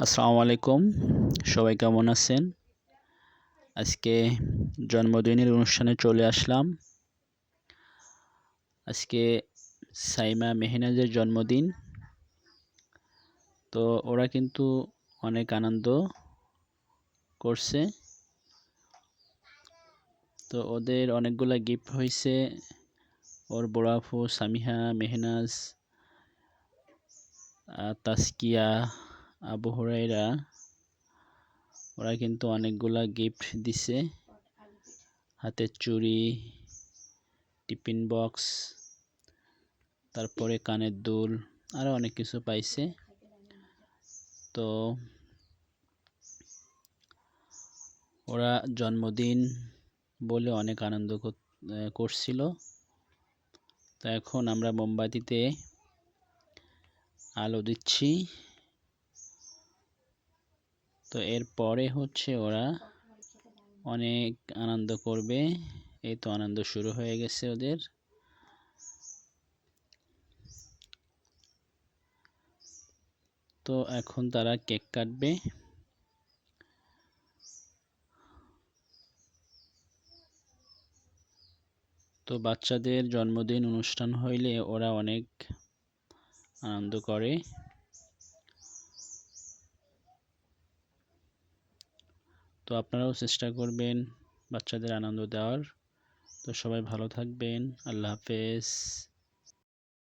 আসসালামু আলাইকুম। সবাই কেমন আছেন? আজকে জন্মদিনের অনুষ্ঠানে চলে আসলাম। আজকে সাইমা মেহনাজের জন্মদিন। তো ওরা কিন্তু অনেক আনন্দ করছে। তো ওদের অনেকগুলা গিফট হয়েছে। ওর বড়াফু সামিহা, মেহনাজ তাস্কিয়া আবু হরাইরা ওরা কিন্তু অনেকগুলা গিফট দিছে। হাতের চুড়ি টিফিন বক্স তারপরে কানের দুল আরও অনেক কিছু পাইছে। তো ওরা জন্মদিন বলে অনেক আনন্দ করছিল। তো এখন আমরা মোমবাতিতে আলো দিচ্ছি। তো এরপরে হচ্ছে ওরা অনেক আনন্দ করবে। এই তো আনন্দ শুরু হয়ে গেছে ওদের। তো এখন তারা কেক কাটবে। তো বাচ্চাদের জন্মদিন অনুষ্ঠান হইলে ওরা অনেক আনন্দ করে। তো আপনারাও চেষ্টা করবেন বাচ্চাদের আনন্দ দেওয়ার। তো সবাই ভালো থাকবেন। আল্লাহ হাফেজ।